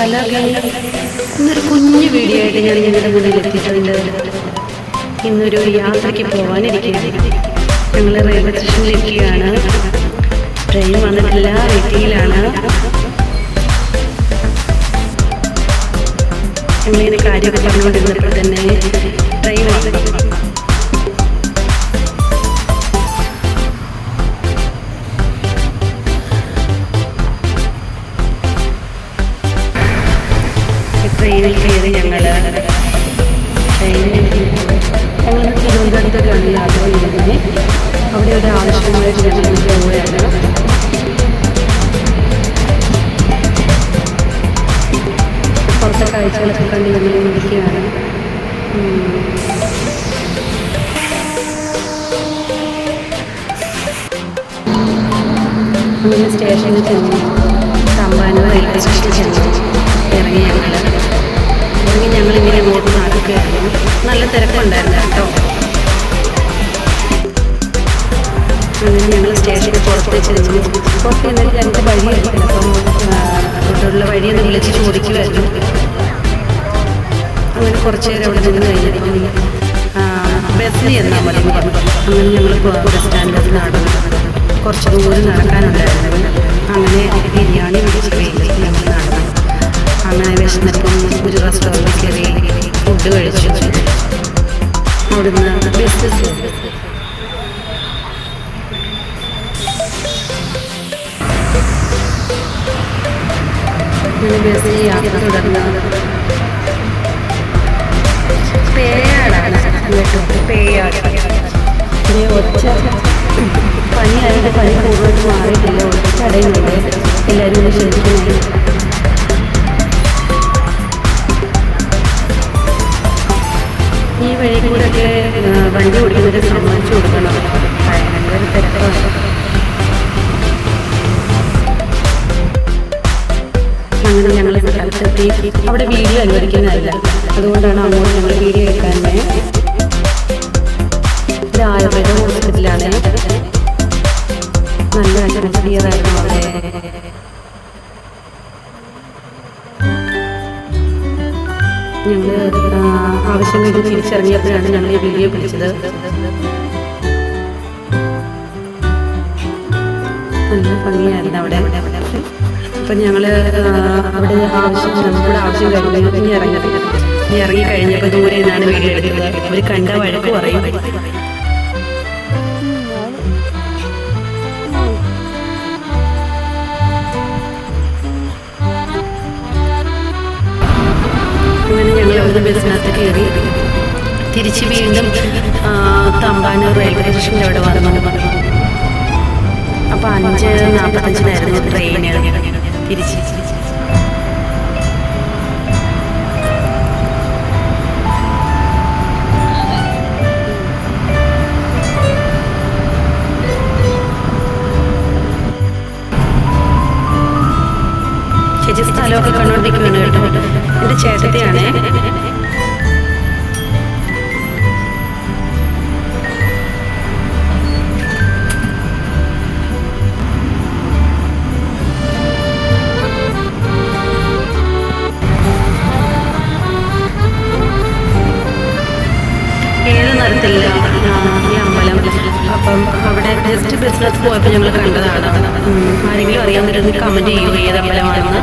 Hello ഇന്നൊരു കുഞ്ഞു video ആയിട്ട് ഞാൻ നിങ്ങളുടെ മുന്നിൽ എത്തിയിട്ടുണ്ട്. ഇന്നൊരു യാത്രയ്ക്ക് പോകാനിരിക്കുകയാണ് ഞങ്ങൾ റെയിൽവേ സ്റ്റേഷനിൽ ഇരിക്കുകയാണ്. ട്രെയിൻ വന്നിട്ടില്ല വെയിറ്റിങ്ങിലാണ് ഞങ്ങളിങ്ങനെ കാര്യമൊക്കെ പറഞ്ഞുകൊണ്ടിരുന്നപ്പോൾ തന്നെ ട്രെയിൻ വന്നു ട്രെയിനിൽ കയറി ഞങ്ങൾ ട്രെയിനിൽ ഞങ്ങൾ തിരുവനന്തപുരത്തേക്കാണ് യാത്ര ചെയ്യുന്നത് അവിടെ ഒരു ആവശ്യമായിട്ട് ഞങ്ങൾ പോവുകയാണ്. പുറത്തെ കാഴ്ചകളൊക്കെ കണ്ട് ഞങ്ങൾ ഇരിക്കുകയാണ്. സ്റ്റേഷനിൽ ചെന്നു തമ്പാനൂർ റെയിൽവേ സ്റ്റേഷനിൽ ചെന്നു ഇറങ്ങി ഞങ്ങൾ ഇറങ്ങി ഞങ്ങളിങ്ങനെ അങ്ങോട്ട് നടക്കുകയായിരുന്നു നല്ല തിരക്കുണ്ടായിരുന്നു കേട്ടോ. അങ്ങനെ ഞങ്ങൾ സ്റ്റേഷനിൽ പുറത്ത് വെച്ചിരുന്നു. പുറത്ത് എന്നിട്ട് രണ്ട് വഴിയായിരുന്നു അപ്പം അങ്ങോട്ടുള്ള വഴിയെന്ന് വിളിച്ച് ചോദിക്കുമായിരുന്നു അങ്ങനെ കുറച്ച് നേരം അവിടെ നിന്ന് കഴിഞ്ഞിരിക്കുന്നു ബസ്സിൽ എന്നാൽ മതി അങ്ങനെ ഞങ്ങൾ ബസ് സ്റ്റാൻഡിൽ നടന്നു. കുറച്ച് ദൂരം നടക്കാനുണ്ടായിരുന്നു. അങ്ങനെ ബിരിയാണി നടന്നു അങ്ങനെ വിശന്നപ്പം ഒരു റെസ്റ്റോറന്റ് കയറി ഫുഡ് കഴിച്ചു അവിടുന്ന് ബസ് അങ്ങനെ ബസ്സിൽ യാത്ര തുടർന്ന് കൂടുതലായിട്ട് മാറിയിട്ടില്ല ഒറ്റ അടയുന്നുണ്ട് എല്ലാവരും ഒന്ന് വണ്ടി ഓടിക്കുന്നവർ സമ്മതിച്ചു കൊടുക്കണം. ഭയങ്കര തിരക്കാണ് അങ്ങനെ ഞങ്ങൾ സ്ഥലത്തെത്തി അവിടെ വീഡിയോ അനുവദിക്കുന്നതല്ല. അതുകൊണ്ടാണ് അങ്ങോട്ട് ഞങ്ങൾ വീഡിയോ എടുക്കാൻ ആവശ്യം തിരിച്ചറിഞ്ഞപ്പോഴാണ് ഞങ്ങൾ ഈ വീഡിയോ പിടിച്ചത്. നല്ല ഭംഗിയായിരുന്നു അവിടെ. അപ്പം ഞങ്ങൾ അവിടെ ആവശ്യം നമ്മുടെ ആവശ്യം കഴിഞ്ഞു ഇനി ഇറങ്ങി ഇനി ഇറങ്ങി കഴിഞ്ഞപ്പോൾ ദൂരെ നിന്നാണ് വീഡിയോ എടുക്കുന്നത് അവർ കണ്ട വഴക്ക് പറയും. ഞങ്ങൾ അവിടുന്ന് ബസ്സിനകത്ത് കയറി. തിരിച്ച് വീണ്ടും തമ്പാനൂർ റെയിൽവേ സ്റ്റേഷന്റെ അവിടെ വന്നു അപ്പോൾ അഞ്ച് നാൽപ്പത്തഞ്ചിനായിരുന്നു ട്രെയിന് തിരിച്ച്. ചേച്ചി സ്ഥലമൊക്കെ കണ്ടോണ്ടിരിക്കുകയാണ് കേട്ടോ. എന്റെ ചേട്ടത്തെയാണേ. അപ്പം അവിടെ ജസ്റ്റ് ബിസിനസ് പോയപ്പോൾ ഞങ്ങൾ കണ്ടതാണ്. ആരെങ്കിലും അറിയാവുന്നവരൊന്ന് കമന്റ് ചെയ്യൂ ഏത് അമ്പലമാണെന്ന്.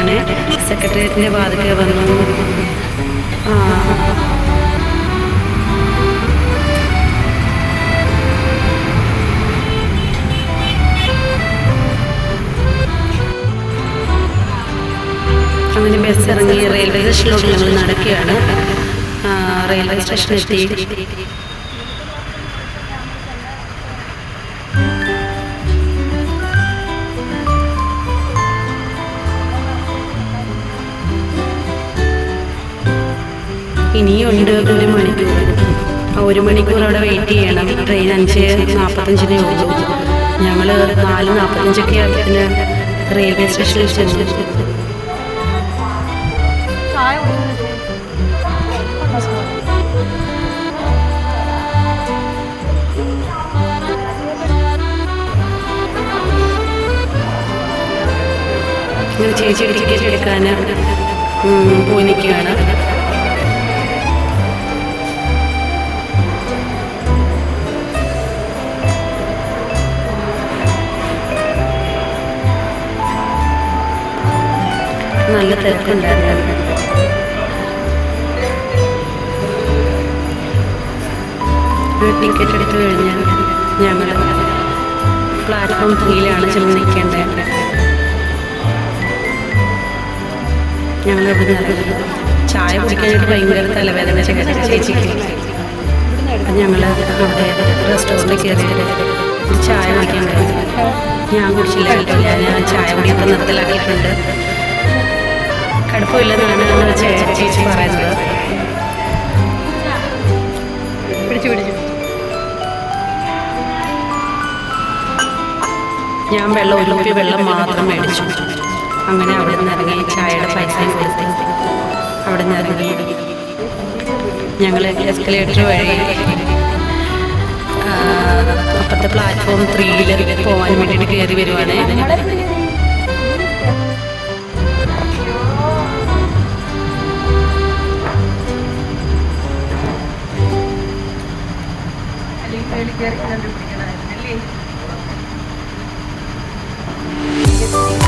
ആണ് സെക്രട്ടേറിയറ്റിന്റെ വാതിക്കെ വന്നു. ആ അങ്ങനെ ബസ് ഇറങ്ങി റെയിൽവേ സ്റ്റേഷനിലോട്ട് ഞങ്ങൾ നടക്കുകയാണ് റെയിൽവേ സ്റ്റേഷനിലെത്തി ഇനിയുണ്ട് ഒരു മണിക്കൂർ. ഒരു മണിക്കൂർ അവിടെ വെയിറ്റ് ചെയ്യണം. ട്രെയിൻ അഞ്ച് നാൽപ്പത്തഞ്ചിനേ ഉള്ളൂ. ഞങ്ങൾ നാല് നാൽപ്പത്തഞ്ചൊക്കെ ആയിട്ട് റെയിൽവേ സ്റ്റേഷനിൽ ചെന്നു. ചേച്ചി ടിക്കറ്റ് എടുക്കാൻ പോയി നിൽക്കുകയാണ് നല്ല തിരക്കുണ്ടായിരുന്നു. ടിക്കറ്റ് എടുത്തു കഴിഞ്ഞാൽ ഞങ്ങൾ പ്ലാറ്റ്ഫോം ത്രീയിലാണ് ചെന്ന് നിൽക്കേണ്ടത്. ചായ കുടിക്കാനായിട്ട് ഭയങ്കര തലവേദന ചേച്ചിക്ക്. അപ്പം ഞങ്ങൾ അവിടെ റെസ്റ്റോറന്റിൽ കയറിയിട്ട് ഒരു ചായ കുടിക്കാനുണ്ടായിരുന്നു ഞാൻ കുടിച്ചില്ല കേട്ടില്ല ഞാൻ ചായ കുടിയൊക്കെ നിർത്തലാക്കിയിട്ടുണ്ട്. കടുപ്പമില്ലെന്നാണ് ഞങ്ങൾ ചേച്ചി പറയുന്നത്. പിടിച്ചു പിടിച്ചു. ഞാൻ വെള്ളം ഒരു വെള്ളം മാത്രം മേടിച്ചു. അങ്ങനെ അവിടെ നിന്ന് ഇറങ്ങി ചായയുടെ പൈസയും കൊടുത്ത്. അവിടെ നിന്ന് ഇറങ്ങി. ഞങ്ങൾ എസ്കലേറ്റർ വഴി അപ്പുറത്തെ പ്ലാറ്റ്ഫോം ത്രീയിൽ പോകാൻ വേണ്ടിയിട്ട് കയറി വരുവാണ്. Thank ഉം,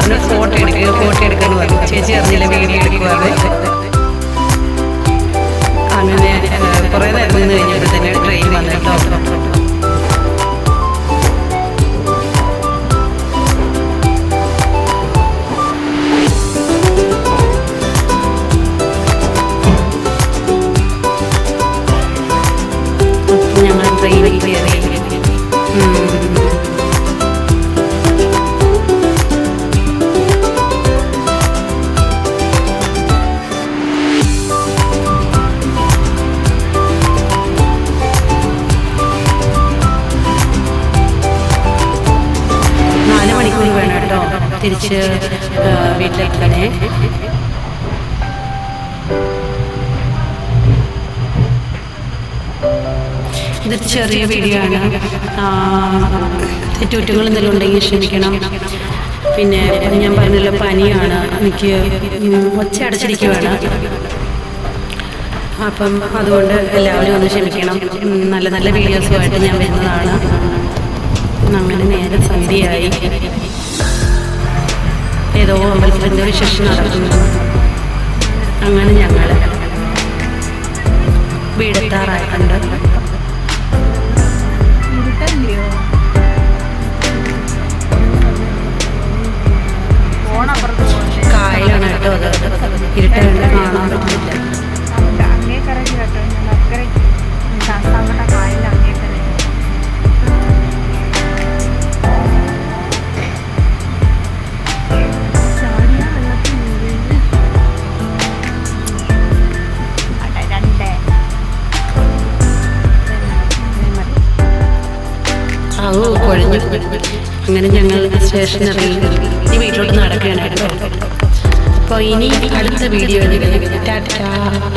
പറഞ്ഞു ഫോട്ടോ എടുക്കുക ഫോട്ടോ എടുക്കാൻ പറഞ്ഞു. ചേച്ചി അറിഞ്ഞില്ല വീഡിയോ എടുക്കുവാണ് അങ്ങനെ കുറേ നേരം നിന്ന് കഴിഞ്ഞപ്പോൾ തന്നെ ട്രെയിൻ വന്നു തിരിച്ച് വീട്ടിലെത്തണേ. ഇതൊരു ചെറിയ വീഡിയോ ആണ് തെറ്റുറ്റുകൾ എന്തെങ്കിലും ഉണ്ടെങ്കിൽ ക്ഷമിക്കണം. പിന്നെ ഞാൻ പറഞ്ഞല്ലോ പനിയാണ്. എനിക്ക് ഒച്ച അടച്ചിരിക്കുവാണ്. അപ്പം അതുകൊണ്ട് എല്ലാവരും ഒന്ന് ക്ഷമിക്കണം. നല്ല നല്ല വീഡിയോസുമായിട്ട് ഞാൻ വരുന്നതാണ്. അങ്ങനെ നേരെ സന്ധ്യയായി. ഏതോ അമ്പലത്തിന്റെ വിശേഷം നടക്കുന്നു. അങ്ങനെ ഞങ്ങൾ വീടെത്താറായിട്ടുണ്ട്. ഫോണപ്പുറത്ത് അങ്ങനെ ഞങ്ങൾ സ്റ്റേഷനിൽ ഇറങ്ങി ഇനി വീട്ടിലോട്ട് നടക്കുകയാണ് അപ്പോൾ ഇനി അടുത്ത വീഡിയോ ടാറ്റാ.